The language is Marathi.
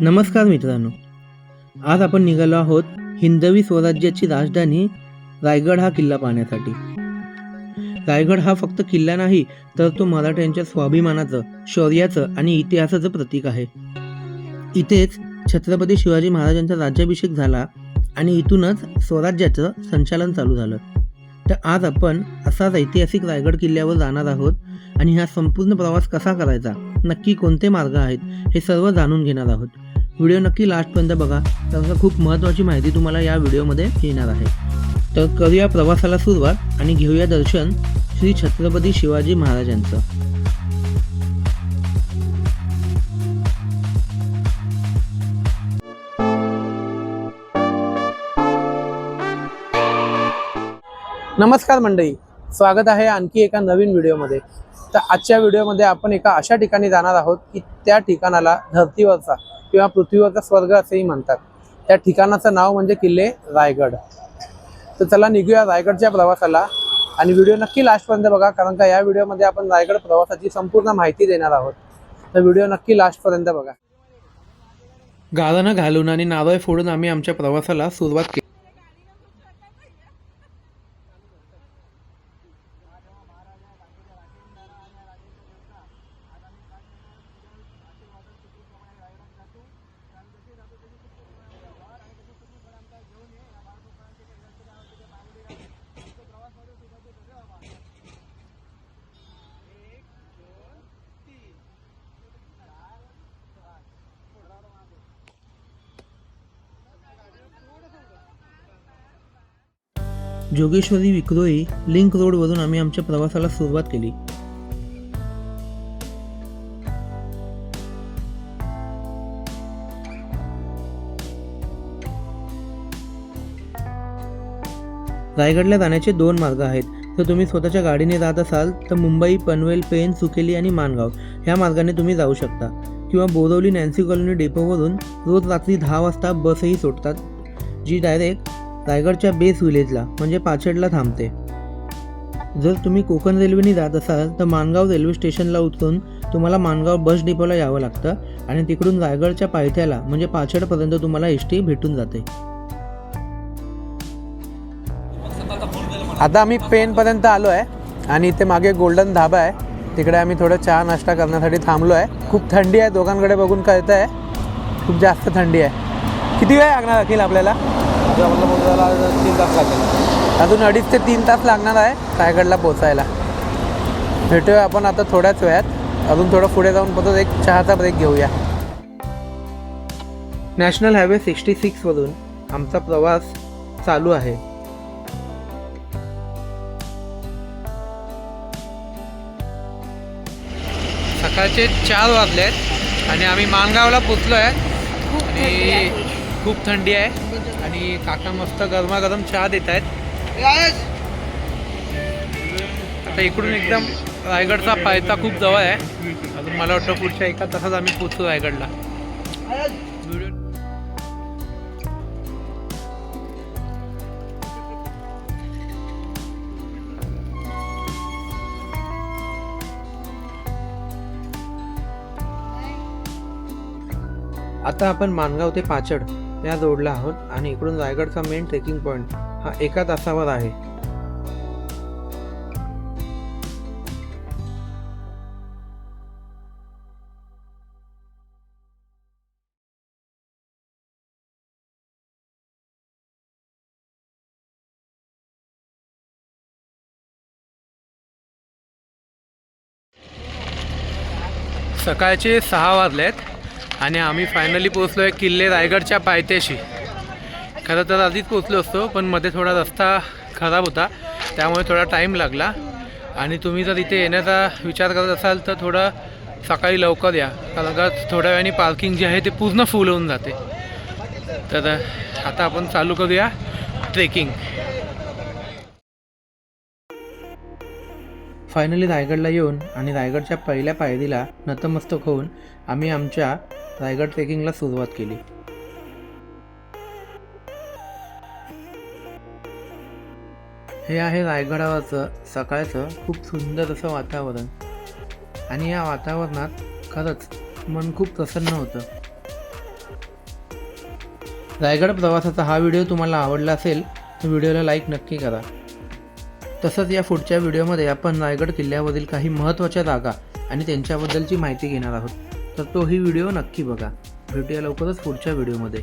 नमस्कार मित्रांनो. आज आपण निघालो आहोत हिंदवी स्वराज्याची राजधानी रायगड हा किल्ला पाहण्यासाठी. रायगड हा फक्त किल्ला नाही तर तो मराठ्यांच्या स्वाभिमानाचं शौर्याचं आणि इतिहासाचं प्रतीक आहे. इथेच छत्रपती शिवाजी महाराजांचा राज्याभिषेक झाला आणि इथूनच स्वराज्याचं संचालन चालू झालं. तर आज आपण असाच ऐतिहासिक रायगड किल्ल्यावर जाणार आहोत आणि हा संपूर्ण प्रवास कसा करायचा नक्की कोणते मार्ग आहेत हे सर्व जाणून घेणार आहोत. व्हिडिओ नक्की लास्टपर्यंत बघा. कारण का खूप महत्त्वाची माहिती तुम्हाला या व्हिडिओमध्ये येणार आहे. तर करूया प्रवासाला सुरुवात आणि घेऊया दर्शन श्री छत्रपती शिवाजी महाराजांचं. नमस्कार मंडळी. स्वागत आहे आणखी एका नवीन व्हिडिओमध्ये. तर आजच्या व्हिडिओमध्ये आपण एका अशा ठिकाणी जाणार आहोत की त्या ठिकाणाला धर्तीवरचा किंवा पृथ्वीवरचा स्वर्ग असेही म्हणतात. त्या ठिकाणाचं नाव म्हणजे किल्ले रायगड. तर चला निघूया रायगडच्या प्रवासाला. आणि व्हिडिओ नक्की लास्टपर्यंत बघा कारण का या व्हिडिओमध्ये आपण रायगड प्रवासाची संपूर्ण माहिती देणार आहोत. तर व्हिडिओ नक्की लास्टपर्यंत बघा. गाळानं घालून आणि नारळ फोडून आम्ही आमच्या प्रवासाला सुरुवात केली. जोगेश्वरी विक्रोळी लिंक रोडवरून आम्ही आमच्या प्रवासाला सुरुवात केली. रायगडला जाण्याचे दोन मार्ग आहेत. जर तुम्ही स्वतःच्या गाडीने जात असाल तर मुंबई पनवेल पेन सुकेली आणि मानगाव ह्या मार्गाने तुम्ही जाऊ शकता. किंवा बोरवली नॅन्सी कॉलनी डेपोवरून रोज रात्री दहा वाजता बसही सोडतात जी डायरेक्ट रायगडच्या बेस विलेजला म्हणजे पाचेडला थांबते. जर तुम्ही कोकण रेल्वेने जात असाल तर माणगाव रेल्वे स्टेशनला उतरून तुम्हाला माणगाव बस डिपोला यावं लागतं आणि तिकडून रायगडच्या पायथ्याला म्हणजे पाचेडपर्यंत तुम्हाला एस टी भेटून जाते. आता आम्ही पेनपर्यंत आलो आहे आणि इथे मागे गोल्डन धाबा आहे. तिकडे आम्ही थोडं चहा नाश्ता करण्यासाठी थांबलो आहे. खूप थंडी आहे दोघांकडे बघून कळतं आहे खूप जास्त थंडी आहे. किती वेळ लागणार अखिल आपल्याला? तीन तास लागेल अजून अडीच ते तीन तास लागणार आहे रायगडला पोचायला भेटूया आपण आता थोड्याच वेळात. अजून थोडं पुढे जाऊन परत एक चहाचा ब्रेक घेऊया. नॅशनल हायवे सिक्स्टी सिक्सवरून आमचा प्रवास चालू आहे. सकाळचे चार वाजले आहेत आणि आम्ही माणगावला पोचलो आहे आणि खूप थंडी आहे आणि काका मस्त गरमागरम चहा देत आहेत. आता इकडून एकदम रायगडचा पायथा खूप जवळ आहे. अजून मला वाटतं पुढच्या एका तासात आम्ही पोचू रायगडला. आता आपण मानगाव ते पाचड. या जोडला आहोत आणि इकडून रायगडचा मेन ट्रेकिंग पॉईंट हा एका तासावर आहे. सकाळचे सहा वाजले आहेत आणि आम्ही फायनली पोचलो आहे किल्ले रायगडच्या पायथ्याशी. खरं तर आधीच पोचलो असतो पण मध्ये थोडा रस्ता खराब होता त्यामुळे थोडा टाईम लागला. आणि तुम्ही जर इथे येण्याचा विचार करत असाल तर थोडं सकाळी लवकर या. कारण का थोड्या वेळाने पार्किंग जे आहे ते पूर्ण फुल होऊन जाते. तर आता आपण चालू करूया ट्रेकिंग फायनली रायगडला येऊन आणि रायगडच्या पहिल्या पायरीला नतमस्तक होऊन आम्ही आमच्या रायगड ट्रेकिंगला सुरुवात केली. हे आहे रायगडावरचं सकाळचं खूप सुंदर असं वातावरण. आणि या वातावरणात खरंच मन खूप प्रसन्न होतं. रायगड प्रवासाचा हा व्हिडिओ तुम्हाला आवडला असेल तर व्हिडिओला लाईक नक्की करा. तसंच या पुढच्या व्हिडिओमध्ये आपण रायगड किल्ल्यावरील काही महत्त्वाच्या जागा आणि त्यांच्याबद्दलची माहिती घेणार आहोत. तर तोही व्हिडिओ नक्की बघा. भेटूया लवकरच पुढच्या व्हिडिओमध्ये.